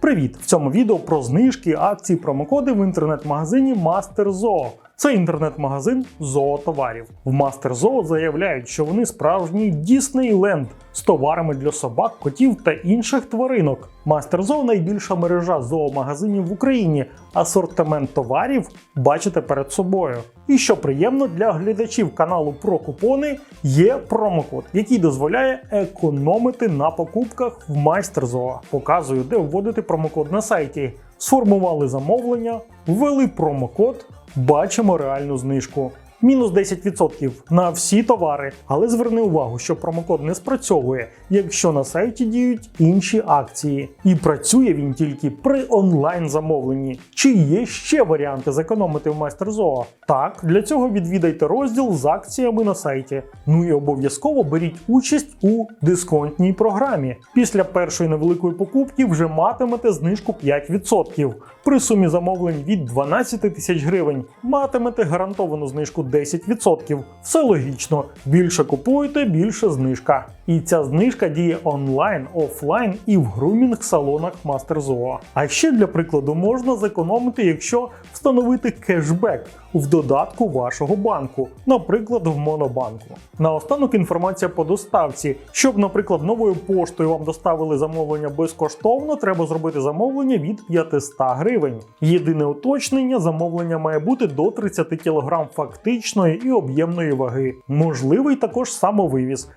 Привіт! В цьому відео про знижки, акції, промокоди в інтернет-магазині Master Zoo. Це інтернет-магазин зоотоварів. В Master Zoo заявляють, що вони справжній Діснейленд з товарами для собак, котів та інших тваринок. Master Zoo – найбільша мережа зоомагазинів в Україні. Асортимент товарів бачите перед собою. І що приємно для глядачів каналу про купони, є промокод, який дозволяє економити на покупках в Майстер Zoo. Показую, де вводити промокод на сайті. Сформували замовлення, ввели промокод, бачимо реальну знижку. Мінус 10% на всі товари, але зверни увагу, що промокод не спрацьовує, якщо на сайті діють інші акції. І працює він тільки при онлайн замовленні. Чи є ще варіанти зекономити в Зоо? Так, для цього відвідайте розділ з акціями на сайті. Ну і обов'язково беріть участь у дисконтній програмі. Після першої невеликої покупки вже матимете знижку 5%. При сумі замовлень від 12 тисяч гривень матимете гарантовану знижку 10%. Все логічно. Більше купуєте, більше знижка. І ця знижка діє онлайн, офлайн і в грумінг-салонах Master Zoo. А ще для прикладу можна зекономити, якщо встановити кешбек в додатку вашого банку, наприклад, в Монобанку. Наостанок інформація по доставці. Щоб, наприклад, новою поштою вам доставили замовлення безкоштовно, треба зробити замовлення від 500 гривень. Єдине уточнення: замовлення має бути до 30 кг фактичної і об'ємної ваги. Можливий також самовивіз,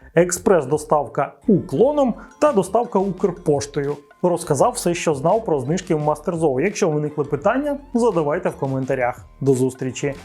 експрес-доставка уклоном та доставка Укрпоштою. Розказав все, що знав про знижки в Мастерзоу. Якщо виникли питання, задавайте в коментарях. До зустрічі!